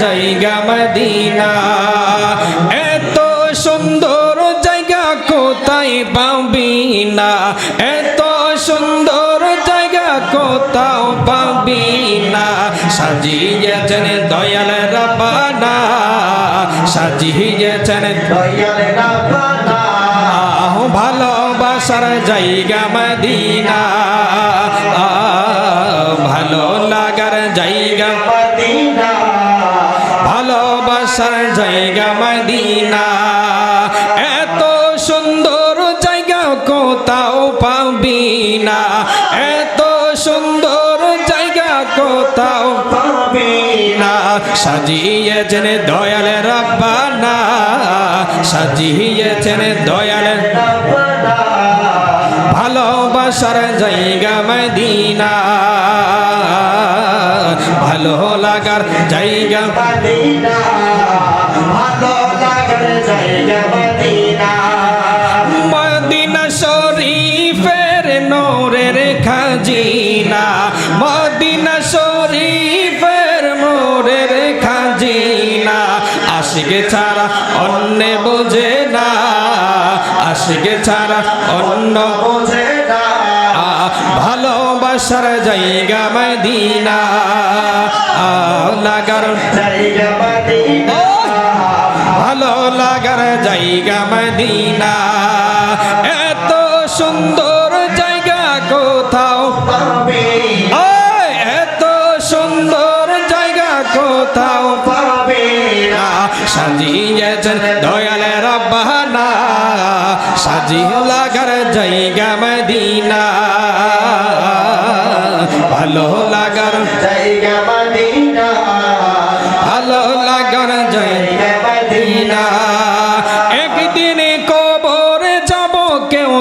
জায়গা মদিনা। এত সুন্দর জায়গা কোথায় পাবি না? এত সুন্দর জায়গা কোথাও পাবি না? সাজিয়েছেন দয়াল রবানা। সাজিয়েছেন দয়াল রাব্বানা আহ ভালোবাসার জায়গা মদিনা। ভালোবাসার জায়গা মদিনা। এত সুন্দর জায়গা কোথাও পাবি না। এত সুন্দর জায়গা কোথাও পাবে না। সাজিয়েছেন দয়াল রব্বানা। সাজিয়েছেন দয়াল ভালোবাসার জায়গা মদিনা। লাগার জায়গা। মদিনা ভালো লাগার জায়গা মদিনা। মদিনা শরীফের নোরের খাজিনা। মদিনা শরীফের মোরের খাজিনা। আশিকে ছাড়া অন্য বোঝে না। আশিকে ছাড়া অন্য বোঝে না। ভালোবাসার জায়গা মদিনা। লাগার ভালো লাগার জায়গা মদিনা। এত সুন্দর জায়গা কোথাও? পাবে এত সুন্দর জায়গা কোথাও? পাবে সাজিয়েছেন দয়াল রব্বানা। সাজিয়ে লাগার জায়গা মদিনা। ভালো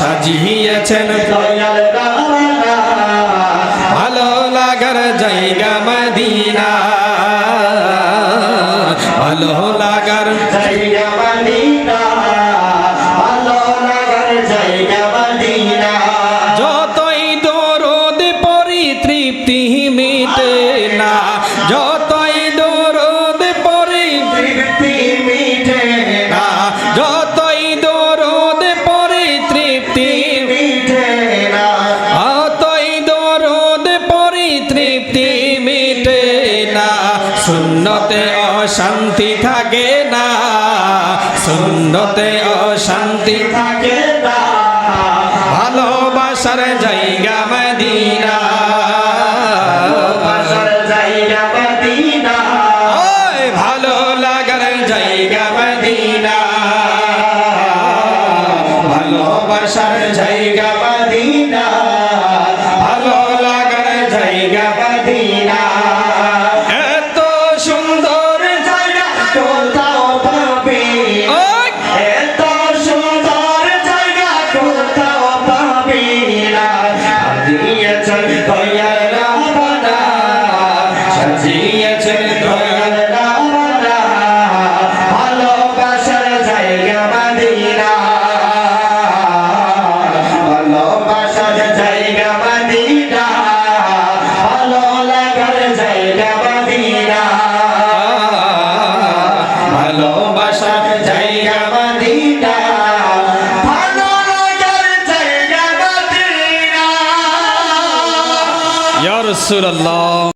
সাজিয়েছেন দয়াল ভালো লাগার জায়গা মদিনা। ভালো লাগার জায়গা মদিনা। ভালো লাগার জায়গা মদিনা। যতই দরদ পরি তৃপ্তি মিটে না যতই দরদ পরি তৃপ্তি শূন্যতে অশান্তি থাকে না। শূন্যতে অশান্তি থাকে না। ভালোবাসার জায়গা রাসূলুল্লাহ।